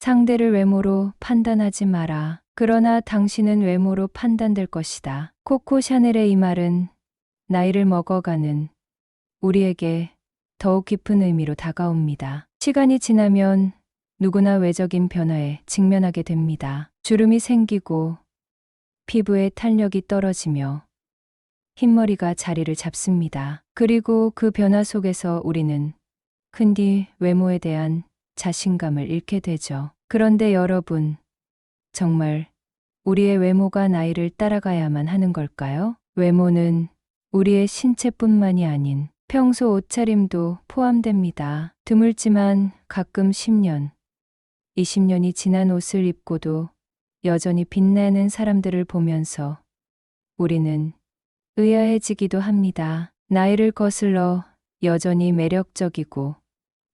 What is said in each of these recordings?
상대를 외모로 판단하지 마라. 그러나 당신은 외모로 판단될 것이다. 코코 샤넬의 이 말은 나이를 먹어가는 우리에게 더욱 깊은 의미로 다가옵니다. 시간이 지나면 누구나 외적인 변화에 직면하게 됩니다. 주름이 생기고 피부의 탄력이 떨어지며 흰머리가 자리를 잡습니다. 그리고 그 변화 속에서 우리는 흔히 외모에 대한 자신감을 잃게 되죠. 그런데 여러분, 정말 우리의 외모가 나이를 따라가야만 하는 걸까요? 외모는 우리의 신체뿐만이 아닌 평소 옷차림도 포함됩니다. 드물지만 가끔 10년, 20년이 지난 옷을 입고도 여전히 빛나는 사람들을 보면서 우리는 의아해지기도 합니다. 나이를 거슬러 여전히 매력적이고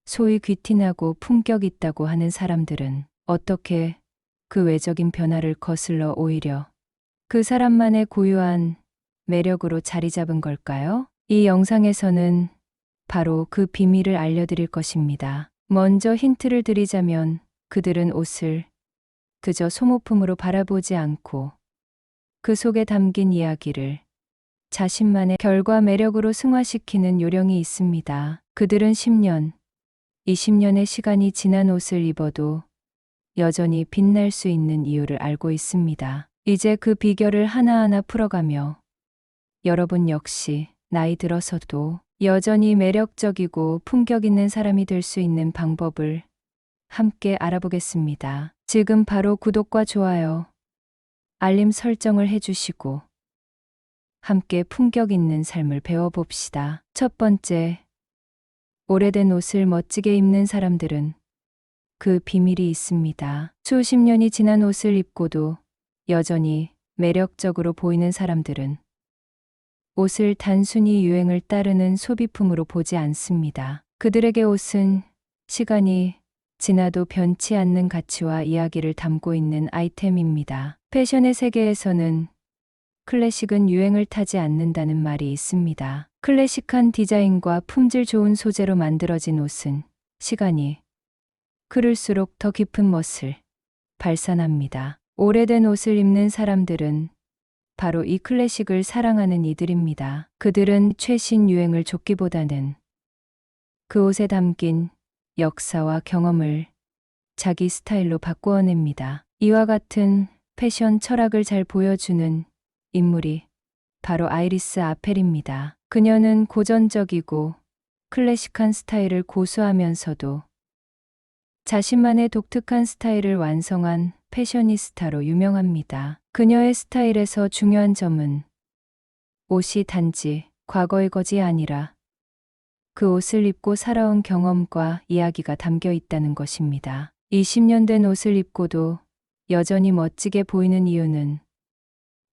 소위 귀티나고 품격 있다고 하는 사람들은 어떻게 그 외적인 변화를 거슬러 오히려 그 사람만의 고유한 매력으로 자리 잡은 걸까요? 이 영상에서는 바로 그 비밀을 알려드릴 것입니다. 먼저 힌트를 드리자면 그들은 옷을 그저 소모품으로 바라보지 않고 그 속에 담긴 이야기를 자신만의 결과 매력으로 승화시키는 요령이 있습니다. 그들은 10년, 20년의 시간이 지난 옷을 입어도 여전히 빛날 수 있는 이유를 알고 있습니다. 이제 그 비결을 하나하나 풀어가며 여러분 역시 나이 들어서도 여전히 매력적이고 품격 있는 사람이 될 수 있는 방법을 함께 알아보겠습니다. 지금 바로 구독과 좋아요, 알림 설정을 해주시고 함께 품격 있는 삶을 배워봅시다. 첫 번째, 오래된 옷을 멋지게 입는 사람들은 그 비밀이 있습니다. 수십 년이 지난 옷을 입고도 여전히 매력적으로 보이는 사람들은 옷을 단순히 유행을 따르는 소비품으로 보지 않습니다. 그들에게 옷은 시간이 지나도 변치 않는 가치와 이야기를 담고 있는 아이템입니다. 패션의 세계에서는 클래식은 유행을 타지 않는다는 말이 있습니다. 클래식한 디자인과 품질 좋은 소재로 만들어진 옷은 시간이 흐를수록 더 깊은 멋을 발산합니다. 오래된 옷을 입는 사람들은 바로 이 클래식을 사랑하는 이들입니다. 그들은 최신 유행을 쫓기보다는 그 옷에 담긴 역사와 경험을 자기 스타일로 바꾸어냅니다. 이와 같은 패션 철학을 잘 보여주는 인물이 바로 아이리스 아펠입니다. 그녀는 고전적이고 클래식한 스타일을 고수하면서도 자신만의 독특한 스타일을 완성한 패셔니스타로 유명합니다. 그녀의 스타일에서 중요한 점은 옷이 단지 과거의 것이 아니라 그 옷을 입고 살아온 경험과 이야기가 담겨 있다는 것입니다. 20년 된 옷을 입고도 여전히 멋지게 보이는 이유는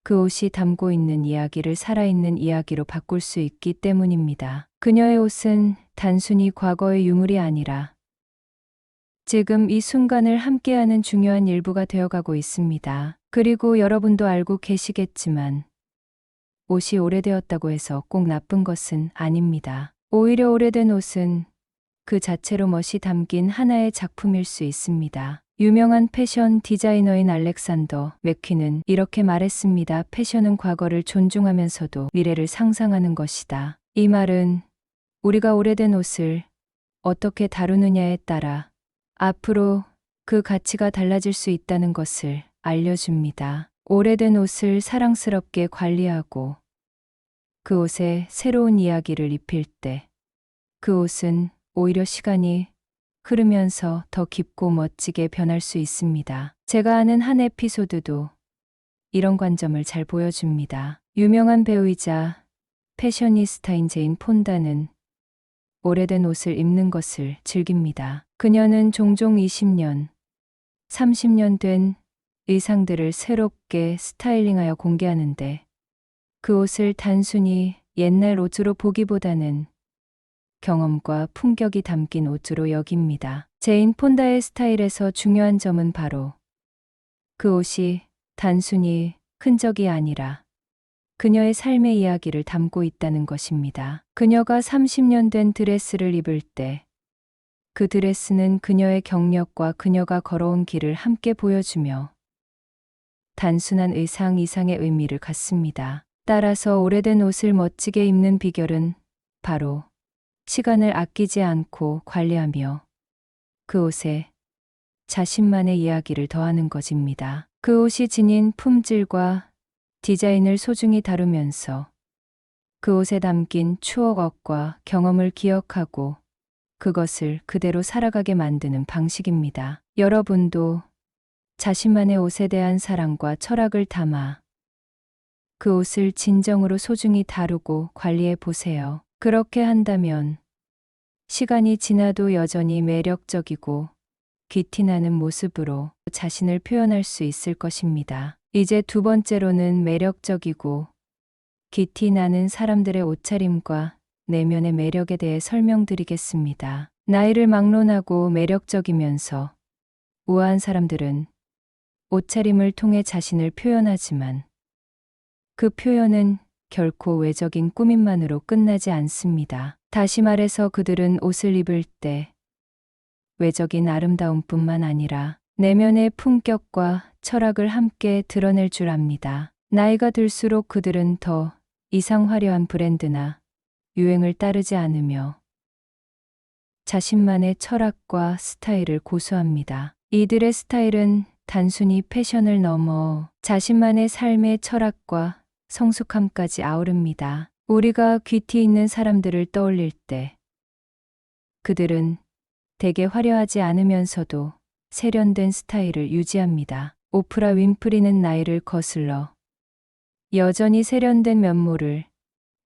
그 옷이 담고 있는 이야기를 살아있는 이야기로 바꿀 수 있기 때문입니다. 그녀의 옷은 단순히 과거의 유물이 아니라 지금 이 순간을 함께하는 중요한 일부가 되어가고 있습니다. 그리고 여러분도 알고 계시겠지만 옷이 오래되었다고 해서 꼭 나쁜 것은 아닙니다. 오히려 오래된 옷은 그 자체로 멋이 담긴 하나의 작품일 수 있습니다. 유명한 패션 디자이너인 알렉산더 맥퀴는 이렇게 말했습니다. 패션은 과거를 존중하면서도 미래를 상상하는 것이다. 이 말은 우리가 오래된 옷을 어떻게 다루느냐에 따라 앞으로 그 가치가 달라질 수 있다는 것을 알려줍니다. 오래된 옷을 사랑스럽게 관리하고 그 옷에 새로운 이야기를 입힐 때 그 옷은 오히려 시간이 흐르면서 더 깊고 멋지게 변할 수 있습니다. 제가 아는 한 에피소드도 이런 관점을 잘 보여줍니다. 유명한 배우이자 패셔니스타인 제인 폰다는 오래된 옷을 입는 것을 즐깁니다. 그녀는 종종 20년, 30년 된 의상들을 새롭게 스타일링하여 공개하는데 그 옷을 단순히 옛날 옷으로 보기보다는 경험과 품격이 담긴 옷으로 여깁니다. 제인 폰다의 스타일에서 중요한 점은 바로 그 옷이 단순히 흔적이 아니라 그녀의 삶의 이야기를 담고 있다는 것입니다. 그녀가 30년 된 드레스를 입을 때 그 드레스는 그녀의 경력과 그녀가 걸어온 길을 함께 보여주며 단순한 의상 이상의 의미를 갖습니다. 따라서 오래된 옷을 멋지게 입는 비결은 바로 시간을 아끼지 않고 관리하며 그 옷에 자신만의 이야기를 더하는 것입니다. 그 옷이 지닌 품질과 디자인을 소중히 다루면서 그 옷에 담긴 추억과 경험을 기억하고 그것을 그대로 살아가게 만드는 방식입니다. 여러분도 자신만의 옷에 대한 사랑과 철학을 담아 그 옷을 진정으로 소중히 다루고 관리해 보세요. 그렇게 한다면 시간이 지나도 여전히 매력적이고 귀티나는 모습으로 자신을 표현할 수 있을 것입니다. 이제 두 번째로는 매력적이고 귀티나는 사람들의 옷차림과 내면의 매력에 대해 설명드리겠습니다. 나이를 막론하고 매력적이면서 우아한 사람들은 옷차림을 통해 자신을 표현하지만 그 표현은 결코 외적인 꾸밈만으로 끝나지 않습니다. 다시 말해서 그들은 옷을 입을 때 외적인 아름다움뿐만 아니라 내면의 품격과 철학을 함께 드러낼 줄 압니다. 나이가 들수록 그들은 더 이상 화려한 브랜드나 유행을 따르지 않으며 자신만의 철학과 스타일을 고수합니다. 이들의 스타일은 단순히 패션을 넘어 자신만의 삶의 철학과 성숙함까지 아우릅니다. 우리가 귀티 있는 사람들을 떠올릴 때 그들은 대개 화려하지 않으면서도 세련된 스타일을 유지합니다. 오프라 윈프리는 나이를 거슬러 여전히 세련된 면모를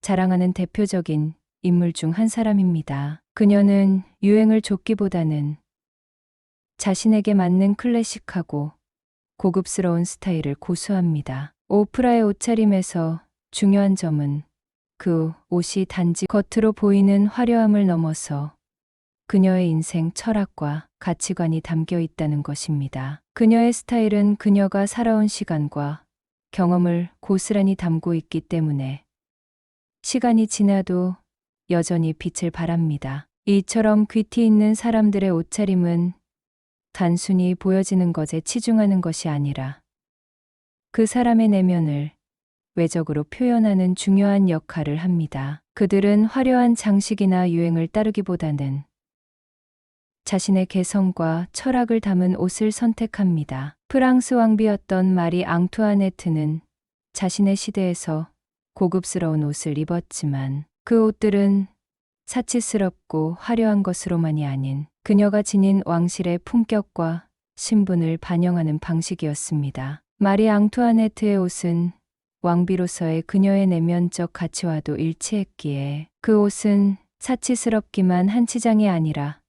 자랑하는 대표적인 인물 중 한 사람입니다. 그녀는 유행을 쫓기보다는 자신에게 맞는 클래식하고 고급스러운 스타일을 고수합니다. 오프라의 옷차림에서 중요한 점은 그 옷이 단지 겉으로 보이는 화려함을 넘어서 그녀의 인생 철학과 가치관이 담겨 있다는 것입니다. 그녀의 스타일은 그녀가 살아온 시간과 경험을 고스란히 담고 있기 때문에 시간이 지나도 여전히 빛을 발합니다. 이처럼 귀티 있는 사람들의 옷차림은 단순히 보여지는 것에 치중하는 것이 아니라 그 사람의 내면을 외적으로 표현하는 중요한 역할을 합니다. 그들은 화려한 장식이나 유행을 따르기보다는 자신의 개성과 철학을 담은 옷을 선택합니다. 프랑스 왕비였던 마리 앙투아네트는 자신의 시대에서 고급스러운 옷을 입었지만 그 옷들은 사치스럽고 화려한 것으로만이 아닌 그녀가 지닌 왕실의 품격과 신분을 반영하는 방식이었습니다. 마리 앙투아네트의 옷은 왕비로서의 그녀의 내면적 가치와도 일치했기에 그 옷은 사치스럽기만 한 치장이 아니라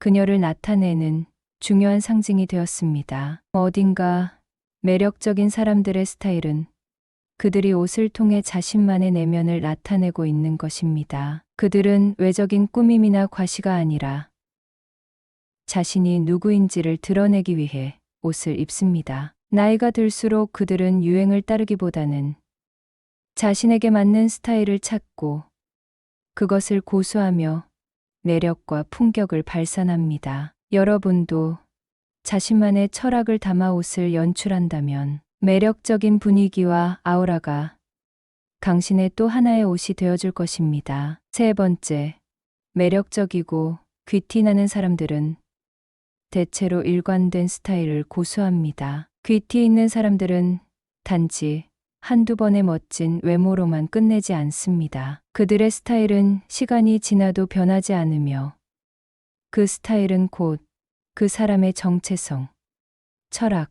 그녀를 나타내는 중요한 상징이 되었습니다. 어딘가 매력적인 사람들의 스타일은 그들이 옷을 통해 자신만의 내면을 나타내고 있는 것입니다. 그들은 외적인 꾸밈이나 과시가 아니라 자신이 누구인지를 드러내기 위해 옷을 입습니다. 나이가 들수록 그들은 유행을 따르기보다는 자신에게 맞는 스타일을 찾고 그것을 고수하며 매력과 품격을 발산합니다. 여러분도 자신만의 철학을 담아 옷을 연출한다면 매력적인 분위기와 아우라가 당신의 또 하나의 옷이 되어줄 것입니다. 세 번째, 매력적이고 귀티나는 사람들은 대체로 일관된 스타일을 고수합니다. 귀티 있는 사람들은 단지 한두 번의 멋진 외모로만 끝내지 않습니다. 그들의 스타일은 시간이 지나도 변하지 않으며 그 스타일은 곧 그 사람의 정체성, 철학,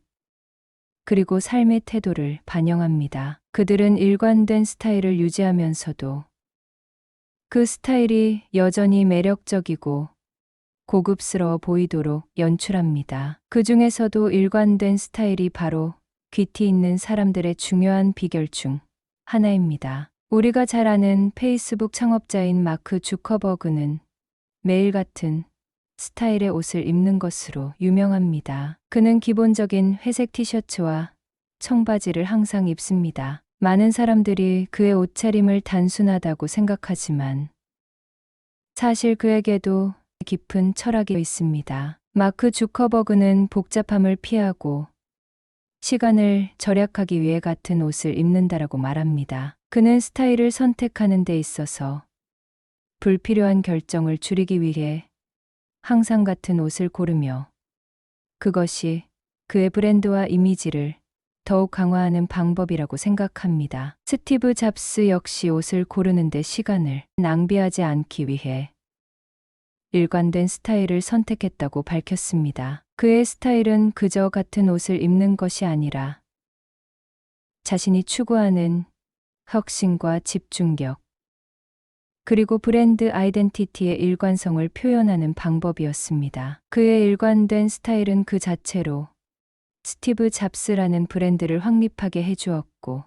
그리고 삶의 태도를 반영합니다. 그들은 일관된 스타일을 유지하면서도 그 스타일이 여전히 매력적이고 고급스러워 보이도록 연출합니다. 그 중에서도 일관된 스타일이 바로 귀티 있는 사람들의 중요한 비결 중 하나입니다. 우리가 잘 아는 페이스북 창업자인 마크 주커버그는 매일 같은 스타일의 옷을 입는 것으로 유명합니다. 그는 기본적인 회색 티셔츠와 청바지를 항상 입습니다. 많은 사람들이 그의 옷차림을 단순하다고 생각하지만 사실 그에게도 깊은 철학이 있습니다. 마크 주커버그는 복잡함을 피하고 시간을 절약하기 위해 같은 옷을 입는다라고 말합니다. 그는 스타일을 선택하는 데 있어서 불필요한 결정을 줄이기 위해 항상 같은 옷을 고르며 그것이 그의 브랜드와 이미지를 더욱 강화하는 방법이라고 생각합니다. 스티브 잡스 역시 옷을 고르는데 시간을 낭비하지 않기 위해 일관된 스타일을 선택했다고 밝혔습니다. 그의 스타일은 그저 같은 옷을 입는 것이 아니라 자신이 추구하는 혁신과 집중력, 그리고 브랜드 아이덴티티의 일관성을 표현하는 방법이었습니다. 그의 일관된 스타일은 그 자체로 스티브 잡스라는 브랜드를 확립하게 해주었고,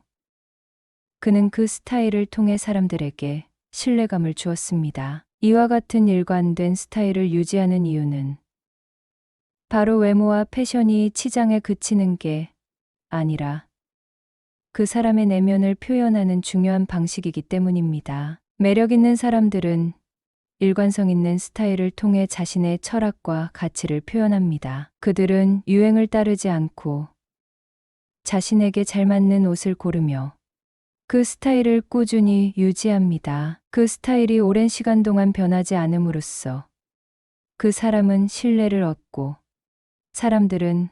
그는 그 스타일을 통해 사람들에게 신뢰감을 주었습니다. 이와 같은 일관된 스타일을 유지하는 이유는 바로 외모와 패션이 치장에 그치는 게 아니라 그 사람의 내면을 표현하는 중요한 방식이기 때문입니다. 매력 있는 사람들은 일관성 있는 스타일을 통해 자신의 철학과 가치를 표현합니다. 그들은 유행을 따르지 않고 자신에게 잘 맞는 옷을 고르며 그 스타일을 꾸준히 유지합니다. 그 스타일이 오랜 시간 동안 변하지 않음으로써 그 사람은 신뢰를 얻고 사람들은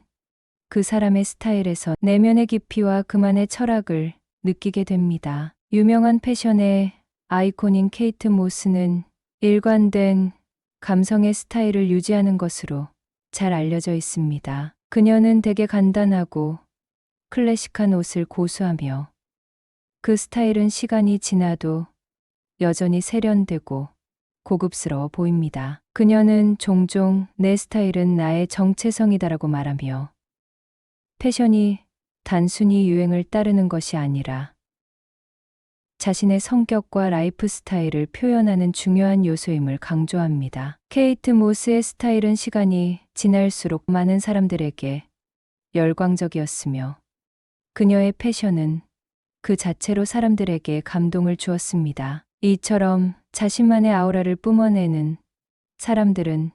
그 사람의 스타일에서 내면의 깊이와 그만의 철학을 느끼게 됩니다. 유명한 패션의 아이콘인 케이트 모스는 일관된 감성의 스타일을 유지하는 것으로 잘 알려져 있습니다. 그녀는 되게 간단하고 클래식한 옷을 고수하며 그 스타일은 시간이 지나도 여전히 세련되고 고급스러워 보입니다. 그녀는 종종 내 스타일은 나의 정체성이다라고 말하며 패션이 단순히 유행을 따르는 것이 아니라 자신의 성격과 라이프 스타일을 표현하는 중요한 요소임을 강조합니다. 케이트 모스의 스타일은 시간이 지날수록 많은 사람들에게 열광적이었으며 그녀의 패션은 그 자체로 사람들에게 감동을 주었습니다. 이처럼 자신만의 아우라를 뿜어내는 사람들은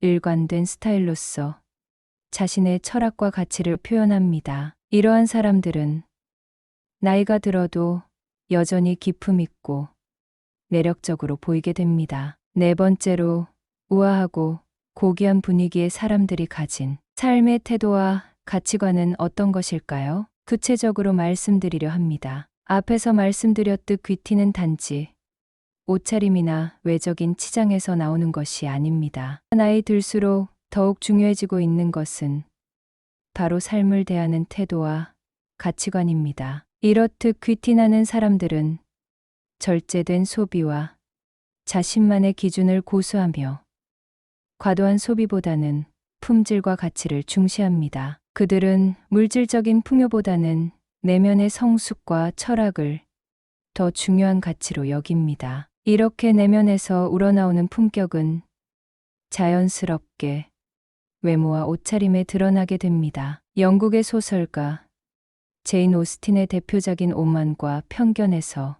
일관된 스타일로서 자신의 철학과 가치를 표현합니다. 이러한 사람들은 나이가 들어도 여전히 기품 있고 매력적으로 보이게 됩니다. 네 번째로 우아하고 고귀한 분위기의 사람들이 가진 삶의 태도와 가치관은 어떤 것일까요? 구체적으로 말씀드리려 합니다. 앞에서 말씀드렸듯 귀티는 단지 옷차림이나 외적인 치장에서 나오는 것이 아닙니다. 나이 들수록 더욱 중요해지고 있는 것은 바로 삶을 대하는 태도와 가치관입니다. 이렇듯 귀티나는 사람들은 절제된 소비와 자신만의 기준을 고수하며 과도한 소비보다는 품질과 가치를 중시합니다. 그들은 물질적인 풍요보다는 내면의 성숙과 철학을 더 중요한 가치로 여깁니다. 이렇게 내면에서 우러나오는 품격은 자연스럽게 외모와 옷차림에 드러나게 됩니다. 영국의 소설가 제인 오스틴의 대표작인 오만과 편견에서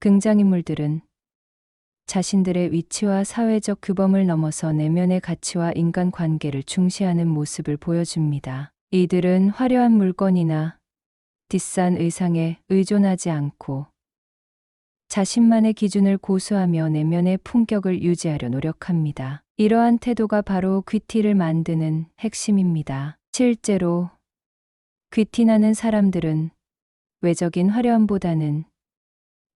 등장인물들은 자신들의 위치와 사회적 규범을 넘어서 내면의 가치와 인간 관계를 중시하는 모습을 보여줍니다. 이들은 화려한 물건이나 비싼 의상에 의존하지 않고 자신만의 기준을 고수하며 내면의 품격을 유지하려 노력합니다. 이러한 태도가 바로 귀티를 만드는 핵심입니다. 실제로 귀티나는 사람들은 외적인 화려함보다는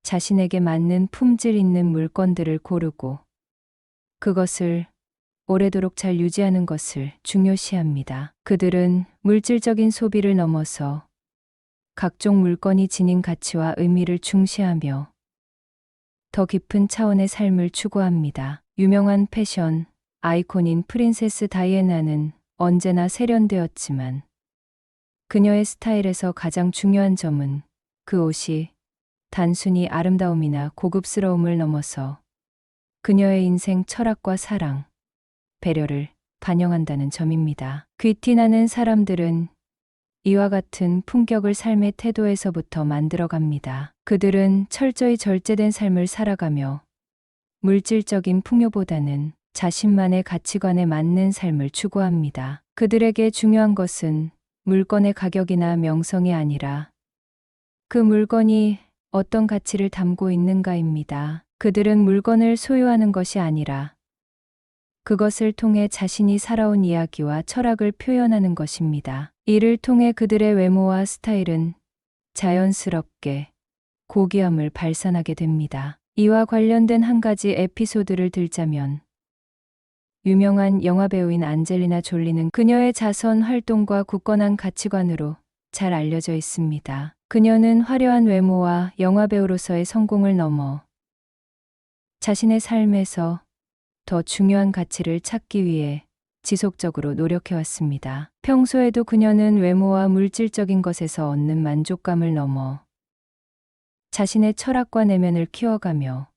자신에게 맞는 품질 있는 물건들을 고르고 그것을 오래도록 잘 유지하는 것을 중요시합니다. 그들은 물질적인 소비를 넘어서 각종 물건이 지닌 가치와 의미를 중시하며 더 깊은 차원의 삶을 추구합니다. 유명한 패션 아이콘인 프린세스 다이애나는 언제나 세련되었지만 그녀의 스타일에서 가장 중요한 점은 그 옷이 단순히 아름다움이나 고급스러움을 넘어서 그녀의 인생 철학과 사랑, 배려를 반영한다는 점입니다. 귀티나는 사람들은 이와 같은 품격을 삶의 태도에서부터 만들어갑니다. 그들은 철저히 절제된 삶을 살아가며 물질적인 풍요보다는 자신만의 가치관에 맞는 삶을 추구합니다. 그들에게 중요한 것은 물건의 가격이나 명성이 아니라 그 물건이 어떤 가치를 담고 있는가입니다. 그들은 물건을 소유하는 것이 아니라 그것을 통해 자신이 살아온 이야기와 철학을 표현하는 것입니다. 이를 통해 그들의 외모와 스타일은 자연스럽게 고귀함을 발산하게 됩니다. 이와 관련된 한 가지 에피소드를 들자면 유명한 영화배우인 안젤리나 졸리는 그녀의 자선 활동과 굳건한 가치관으로 잘 알려져 있습니다. 그녀는 화려한 외모와 영화배우로서의 성공을 넘어 자신의 삶에서 더 중요한 가치를 찾기 위해 지속적으로 노력해왔습니다. 평소에도 그녀는 외모와 물질적인 것에서 얻는 만족감을 넘어 자신의 철학과 내면을 키워가며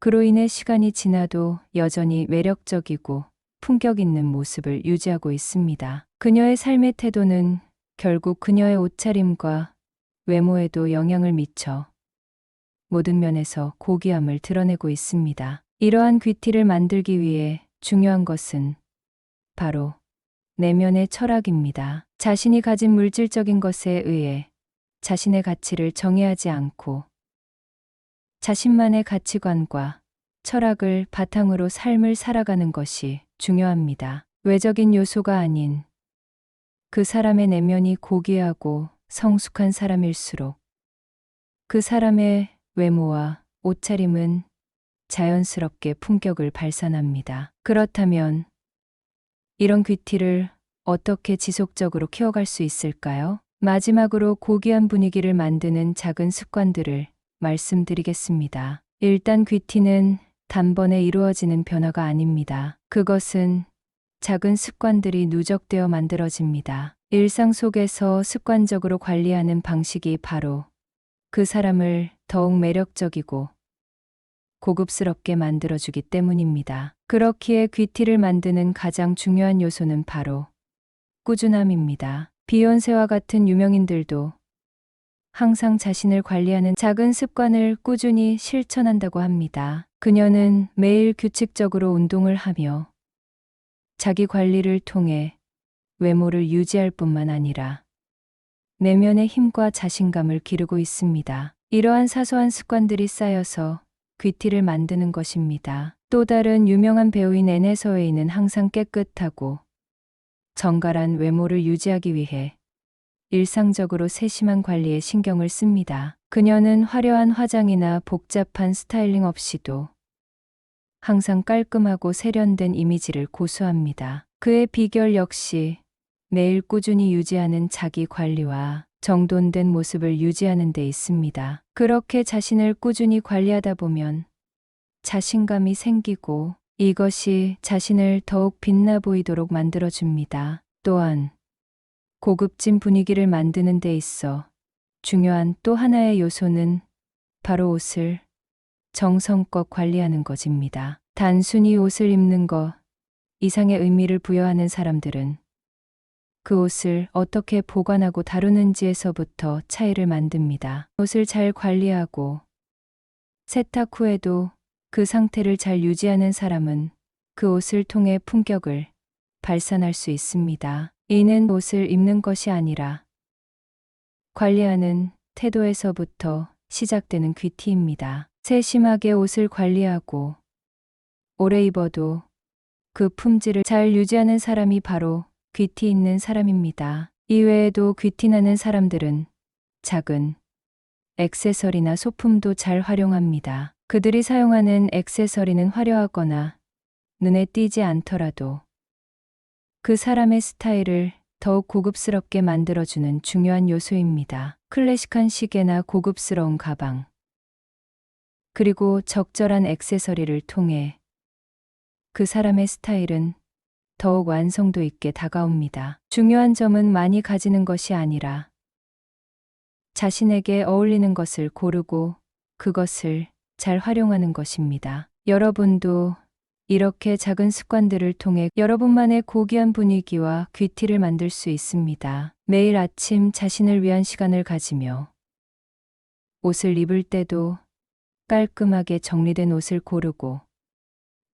그로 인해 시간이 지나도 여전히 매력적이고 품격 있는 모습을 유지하고 있습니다. 그녀의 삶의 태도는 결국 그녀의 옷차림과 외모에도 영향을 미쳐 모든 면에서 고귀함을 드러내고 있습니다. 이러한 귀티를 만들기 위해 중요한 것은 바로 내면의 철학입니다. 자신이 가진 물질적인 것에 의해 자신의 가치를 정의하지 않고 자신만의 가치관과 철학을 바탕으로 삶을 살아가는 것이 중요합니다. 외적인 요소가 아닌 그 사람의 내면이 고귀하고 성숙한 사람일수록 그 사람의 외모와 옷차림은 자연스럽게 품격을 발산합니다. 그렇다면 이런 귀티를 어떻게 지속적으로 키워갈 수 있을까요? 마지막으로 고귀한 분위기를 만드는 작은 습관들을 말씀드리겠습니다. 일단 귀티는 단번에 이루어지는 변화가 아닙니다. 그것은 작은 습관들이 누적되어 만들어집니다. 일상 속에서 습관적으로 관리하는 방식이 바로 그 사람을 더욱 매력적이고 고급스럽게 만들어주기 때문입니다. 그렇기에 귀티를 만드는 가장 중요한 요소는 바로 꾸준함입니다. 비욘세와 같은 유명인들도 항상 자신을 관리하는 작은 습관을 꾸준히 실천한다고 합니다. 그녀는 매일 규칙적으로 운동을 하며 자기 관리를 통해 외모를 유지할 뿐만 아니라 내면의 힘과 자신감을 기르고 있습니다. 이러한 사소한 습관들이 쌓여서 귀티를 만드는 것입니다. 또 다른 유명한 배우인 앤해서웨이는 항상 깨끗하고 정갈한 외모를 유지하기 위해 일상적으로 세심한 관리에 신경을 씁니다. 그녀는 화려한 화장이나 복잡한 스타일링 없이도 항상 깔끔하고 세련된 이미지를 고수합니다. 그의 비결 역시 매일 꾸준히 유지하는 자기 관리와 정돈된 모습을 유지하는 데 있습니다. 그렇게 자신을 꾸준히 관리하다 보면 자신감이 생기고 이것이 자신을 더욱 빛나 보이도록 만들어줍니다. 또한 고급진 분위기를 만드는 데 있어 중요한 또 하나의 요소는 바로 옷을 정성껏 관리하는 것입니다. 단순히 옷을 입는 것 이상의 의미를 부여하는 사람들은 그 옷을 어떻게 보관하고 다루는지에서부터 차이를 만듭니다. 옷을 잘 관리하고 세탁 후에도 그 상태를 잘 유지하는 사람은 그 옷을 통해 품격을 발산할 수 있습니다. 이는 옷을 입는 것이 아니라 관리하는 태도에서부터 시작되는 귀티입니다. 세심하게 옷을 관리하고 오래 입어도 그 품질을 잘 유지하는 사람이 바로 귀티 있는 사람입니다. 이외에도 귀티 나는 사람들은 작은 액세서리나 소품도 잘 활용합니다. 그들이 사용하는 액세서리는 화려하거나 눈에 띄지 않더라도 그 사람의 스타일을 더욱 고급스럽게 만들어주는 중요한 요소입니다. 클래식한 시계나 고급스러운 가방, 그리고 적절한 액세서리를 통해 그 사람의 스타일은 더욱 완성도 있게 다가옵니다. 중요한 점은 많이 가지는 것이 아니라 자신에게 어울리는 것을 고르고 그것을 잘 활용하는 것입니다. 여러분도 이렇게 작은 습관들을 통해 여러분만의 고귀한 분위기와 귀티를 만들 수 있습니다. 매일 아침 자신을 위한 시간을 가지며 옷을 입을 때도 깔끔하게 정리된 옷을 고르고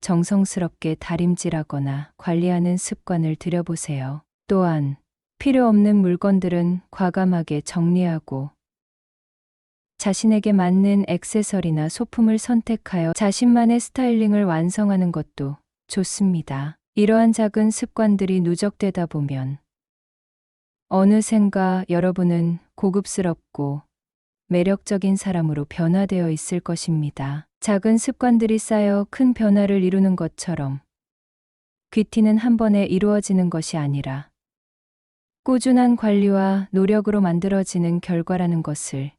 정성스럽게 다림질하거나 관리하는 습관을 들여보세요. 또한 필요 없는 물건들은 과감하게 정리하고 자신에게 맞는 액세서리나 소품을 선택하여 자신만의 스타일링을 완성하는 것도 좋습니다. 이러한 작은 습관들이 누적되다 보면 어느샌가 여러분은 고급스럽고 매력적인 사람으로 변화되어 있을 것입니다. 작은 습관들이 쌓여 큰 변화를 이루는 것처럼 귀티는 한 번에 이루어지는 것이 아니라 꾸준한 관리와 노력으로 만들어지는 결과라는 것을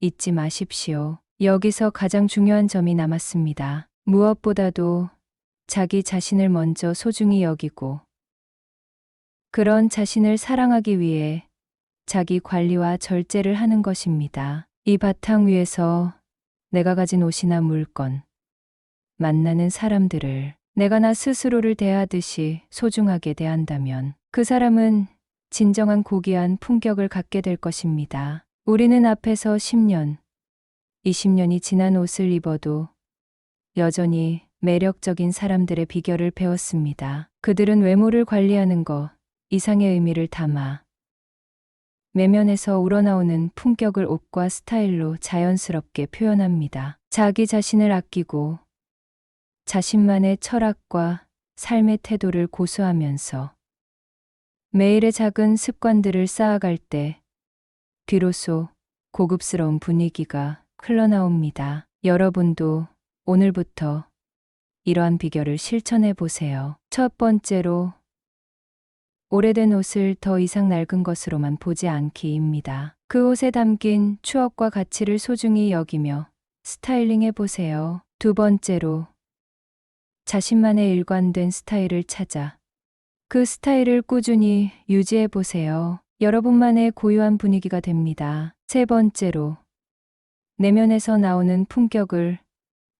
잊지 마십시오. 여기서 가장 중요한 점이 남았습니다. 무엇보다도 자기 자신을 먼저 소중히 여기고 그런 자신을 사랑하기 위해 자기 관리와 절제를 하는 것입니다. 이 바탕 위에서 내가 가진 옷이나 물건, 만나는 사람들을 내가 나 스스로를 대하듯이 소중하게 대한다면 그 사람은 진정한 고귀한 품격을 갖게 될 것입니다. 우리는 앞에서 10년, 20년이 지난 옷을 입어도 여전히 매력적인 사람들의 비결을 배웠습니다. 그들은 외모를 관리하는 것 이상의 의미를 담아 내면에서 우러나오는 품격을 옷과 스타일로 자연스럽게 표현합니다. 자기 자신을 아끼고 자신만의 철학과 삶의 태도를 고수하면서 매일의 작은 습관들을 쌓아갈 때 비로소 고급스러운 분위기가 흘러나옵니다. 여러분도 오늘부터 이러한 비결을 실천해 보세요. 첫 번째로 오래된 옷을 더 이상 낡은 것으로만 보지 않기입니다. 그 옷에 담긴 추억과 가치를 소중히 여기며 스타일링 해 보세요. 두 번째로 자신만의 일관된 스타일을 찾아 그 스타일을 꾸준히 유지해 보세요. 여러분만의 고유한 분위기가 됩니다. 세 번째로 내면에서 나오는 품격을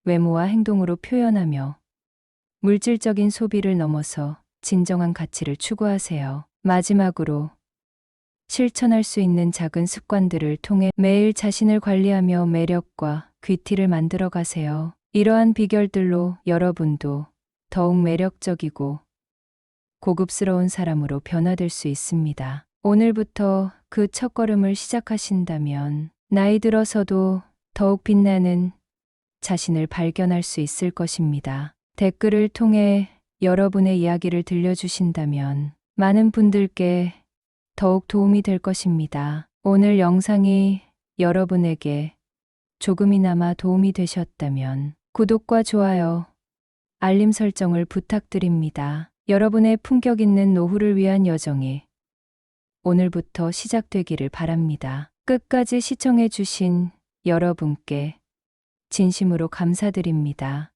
외모와 행동으로 표현하며 물질적인 소비를 넘어서 진정한 가치를 추구하세요. 마지막으로 실천할 수 있는 작은 습관들을 통해 매일 자신을 관리하며 매력과 귀티를 만들어 가세요. 이러한 비결들로 여러분도 더욱 매력적이고 고급스러운 사람으로 변화될 수 있습니다. 오늘부터 그 첫걸음을 시작하신다면 나이 들어서도 더욱 빛나는 자신을 발견할 수 있을 것입니다. 댓글을 통해 여러분의 이야기를 들려주신다면 많은 분들께 더욱 도움이 될 것입니다. 오늘 영상이 여러분에게 조금이나마 도움이 되셨다면 구독과 좋아요, 알림 설정을 부탁드립니다. 여러분의 품격 있는 노후를 위한 여정이 오늘부터 시작되기를 바랍니다. 끝까지 시청해 주신 여러분께 진심으로 감사드립니다.